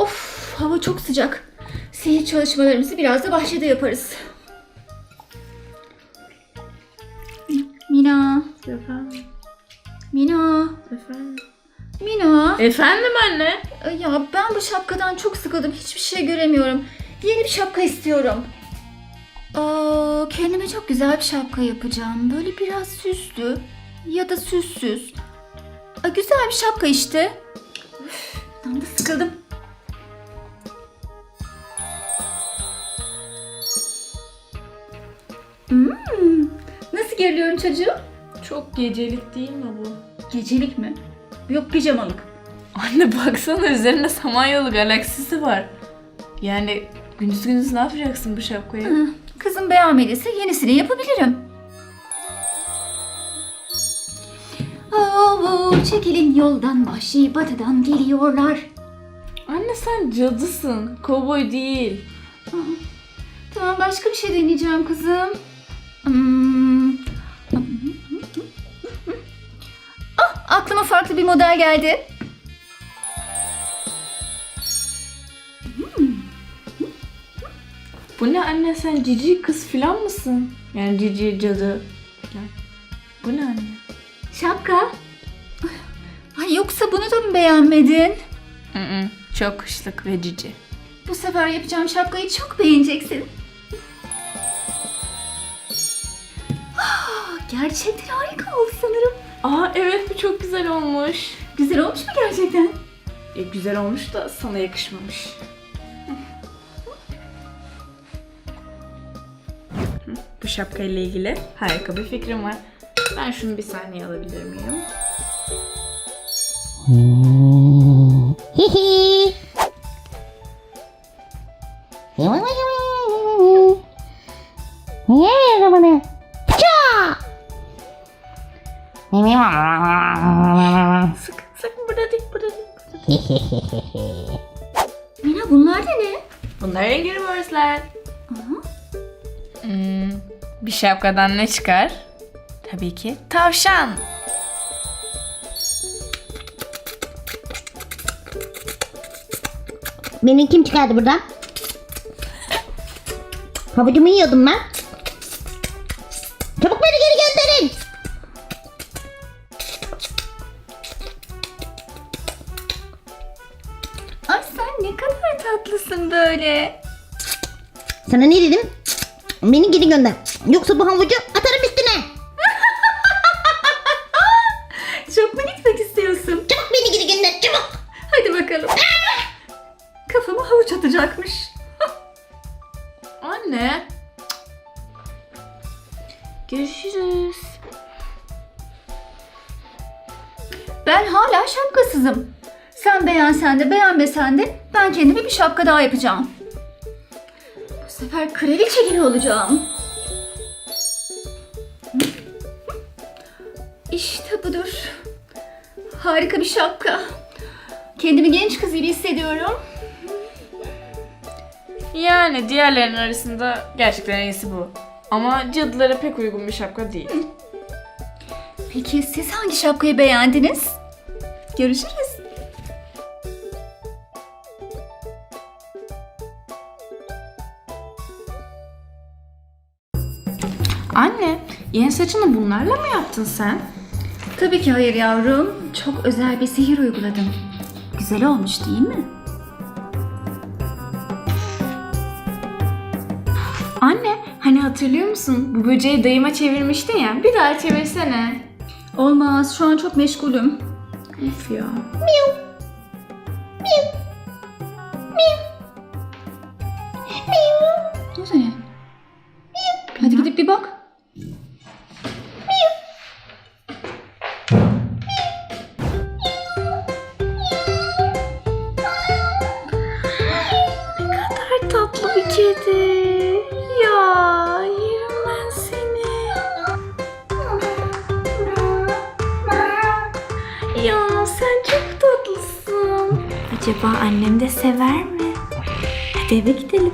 Of hava çok sıcak. Sihir çalışmalarımızı biraz da bahçede yaparız. Mina, Efendim? Mina, Efendim? Mina. Efendim anne? Ya ben bu şapkadan çok sıkıldım. Hiçbir şey göremiyorum. Yeni bir şapka istiyorum. Aa, kendime çok güzel bir şapka yapacağım. Böyle biraz süslü ya da süssüz. Aa, güzel bir şapka işte. Üf, tam da sıkıldım. Görüyorum çocuğum? Çok gecelik değil mi bu? Gecelik mi? Yok pijamalık. Anne baksana üzerinde Samanyolu galaksisi var. Yani gündüz gündüz ne yapacaksın bu şapkayı? Hı, Kızım beğenmediyse yenisini yapabilirim. Oo, çekilin yoldan vahşi batıdan geliyorlar. Anne sen cadısın, kovboy değil. Tamam başka bir şey deneyeceğim kızım. Farklı bir model geldi. Bu ne anne sen cici kız filan mısın? Yani cici cadı. Bu ne anne? Şapka. Ay yoksa bunu da mı beğenmedin? Çok kışlık ve cici. Bu sefer yapacağım şapkayı çok beğeneceksin. Gerçekten harika oldu sanırım. Aa evet bu çok güzel olmuş. Güzel olmuş mu gerçekten? E, güzel olmuş da sana yakışmamış. Hı, Bu şapkayla ilgili harika bir fikrim var. Ben şunu bir saniye alabilir miyim? Hihi. Mina bunlar da ne? Bunlar Angry Birds'ler. Aha. Hmm, bir şapkadan ne çıkar? Tabii ki tavşan. Beni kim çıkardı buradan? Havucumu yiyordum ben. Çabuk beni geri Sana ne dedim? Beni geri gönder. Yoksa bu havucu atarım üstüne. Çok mu gitmek istiyorsun? Çabuk beni geri gönder çabuk. Hadi bakalım. Kafama havuç atacakmış. Anne. Görüşürüz. Ben hala şapkasızım. Sen beğensen de beğenmesen de ben kendime bir şapka daha yapacağım. Sefer kraliçe gibi olacağım. İşte budur. Harika bir şapka. Kendimi genç kız gibi hissediyorum. Yani diğerlerinin arasında gerçekten en iyisi bu. Ama cadılara pek uygun bir şapka değil. Peki siz hangi şapkayı beğendiniz? Görüşürüz. Anne, yeni saçını bunlarla mı yaptın sen? Tabii ki hayır yavrum. Çok özel bir sihir uyguladım. Güzel olmuş değil mi? Anne, hani hatırlıyor musun? Bu böceği dayıma çevirmiştin ya. Bir daha çevirsene. Olmaz. Şu an çok meşgulüm. Of ya. Ne Acaba annem de sever mi? Hadi eve gidelim.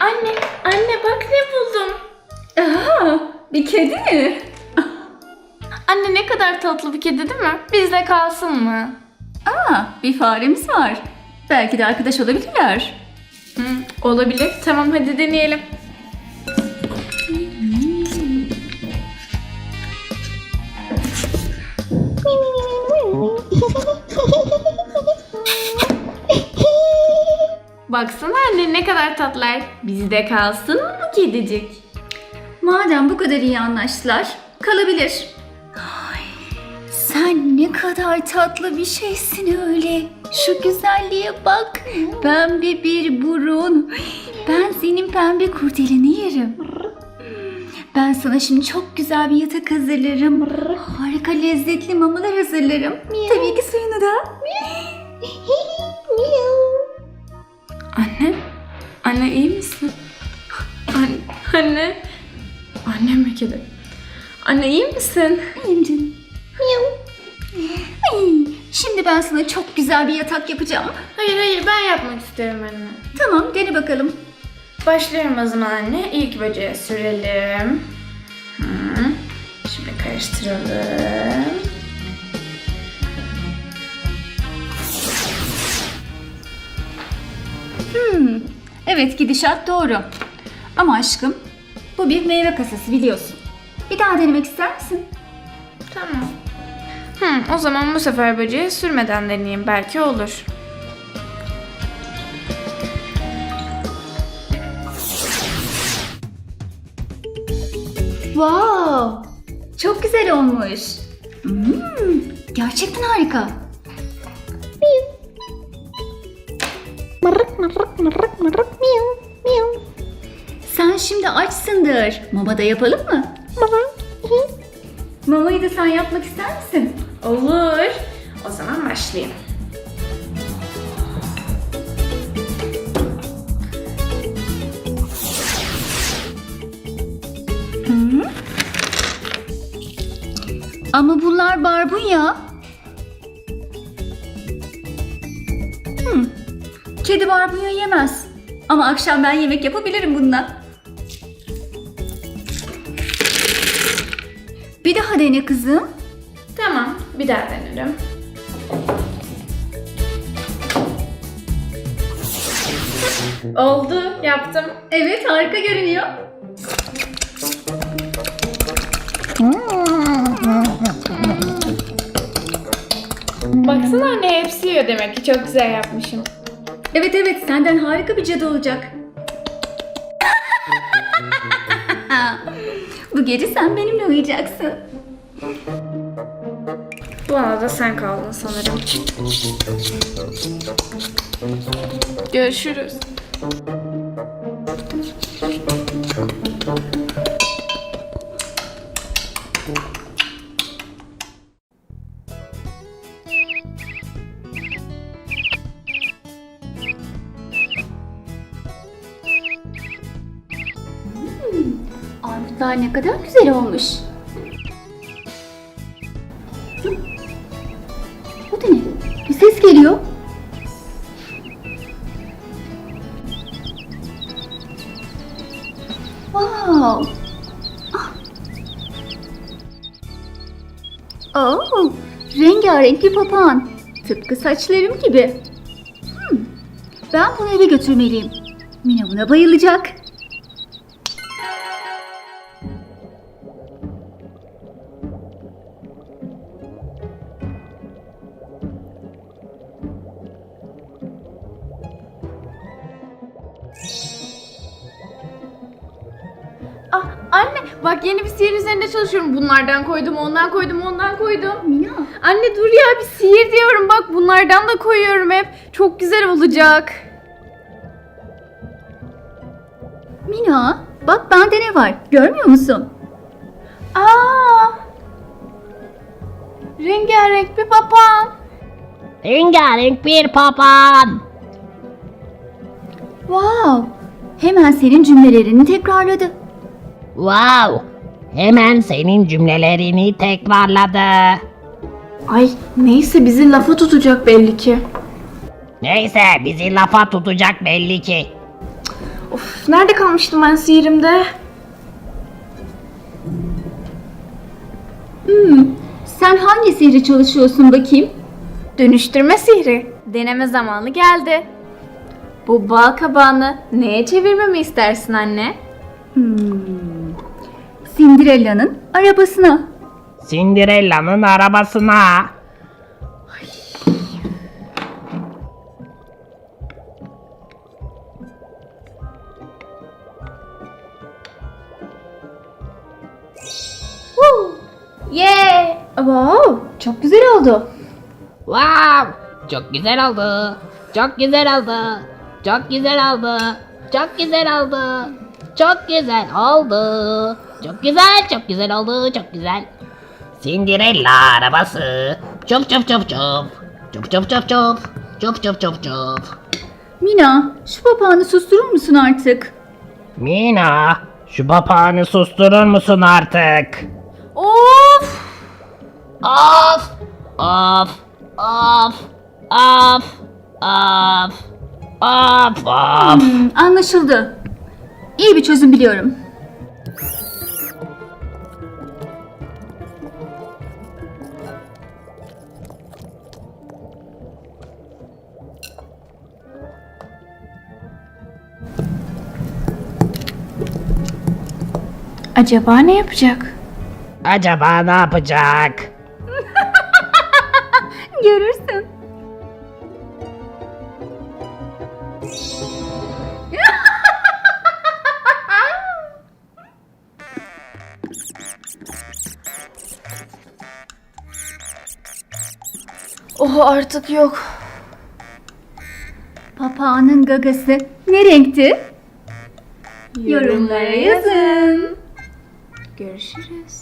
Anne, anne bak ne buldum. Aha, bir kedi mi? Anne ne kadar tatlı bir kedi değil mi? Bizde kalsın mı? Aa, bir faremiz var. Belki de arkadaş olabilirler. Hı, olabilir. Tamam hadi deneyelim. Baksana anne ne kadar tatlılar. Bizde kalsın mı kedicik? Madem bu kadar iyi anlaştılar, kalabilir. Ay, sen ne kadar tatlı bir şeysin öyle. Şu güzelliğe bak. Pembe bir burun. Ben senin pembe kurdelini yerim. Ben sana şimdi çok güzel bir yatak hazırlarım. Harika lezzetli mamalar hazırlarım. Tabii ki suyunu da. Anne? Anne? Annem mi kedi? Anne iyi misin? İyiyim canım. Ay, şimdi ben sana çok güzel bir yatak yapacağım. Hayır hayır ben yapmak isterim anne. Tamam dene bakalım. Başlıyorum o zaman anne. İlk böceğe sürelim. Hı. Şimdi karıştıralım. Hmm, evet gidişat doğru. Ama aşkım bu bir meyve kasası biliyorsun. Bir daha denemek ister misin? Tamam. Hı, o zaman bu sefer böceğe sürmeden deneyeyim. Belki olur. Wow, çok güzel olmuş. Hmm, gerçekten harika. Mırık mırık mırık mırık miyav miyav. Sen şimdi açsındır. Mama da yapalım mı? Mırık. Mamayı da sen yapmak ister misin? Olur. O zaman başlayayım. Ama bunlar barbunya. Hmm. Kedi barbunya yemez. Ama akşam ben yemek yapabilirim bununla. Bir daha dene kızım. Tamam. Bir daha denerim. Oldu. Yaptım. Evet harika görünüyor. Baksana anne hepsi yiyor demek ki. Çok güzel yapmışım. Evet evet senden harika bir cadı olacak. Bu gece sen benimle uyuyacaksın. Bu arada sen kaldın sanırım. Görüşürüz. Armutlar ne kadar güzel olmuş. Bu da ne? Bir ses geliyor. Wow. Ah. Oh, rengarenk bir papağan. Tıpkı saçlarım gibi. Hmm, Ben bunu eve götürmeliyim. Mina buna bayılacak. Bak yeni bir sihir üzerinde çalışıyorum. Bunlardan koydum, ondan koydum, ondan koydum. Mina. Anne dur ya bir sihir diyorum bak bunlardan da koyuyorum hep. Çok güzel olacak. Mina, bak bende ne var? Görmüyor musun? Aa! Rengarenk bir papağan. Rengarenk bir papağan. Wow. Hemen senin cümlelerini tekrarladı. Wow. Hemen senin cümlelerini tekrarladı. Ay neyse bizi lafa tutacak belli ki. Neyse bizi lafa tutacak belli ki. Of nerede kalmıştım ben sihirimde? Hmm, Sen hangi sihri çalışıyorsun bakayım? Dönüştürme sihri. Deneme zamanı geldi. Bu bal kabağını neye çevirmemi istersin anne? Cinderella'nın arabasına. Cinderella'nın arabasına. Yeah! Wow, çok güzel oldu. Wow! Çok güzel oldu. Çok güzel oldu. Çok güzel oldu. Çok güzel oldu. Çok güzel oldu. Çok güzel, çok güzel oldu. Çok güzel. Cinderella arabası. Çop çop çop çop. Çop çop çop çop. Çop çop çop çop. Mina, şu papağanı susturur musun artık? Mina, şu papağanı susturur musun artık? Of! Of! Of! Of! Of! Of! Of! Of! Hmm, anlaşıldı. İyi bir çözüm biliyorum. Acaba ne yapacak? Acaba ne yapacak? Görürsün. Oh artık yok. Papağanın gagası ne renkti? Yorumlara yazın. Görüşürüz.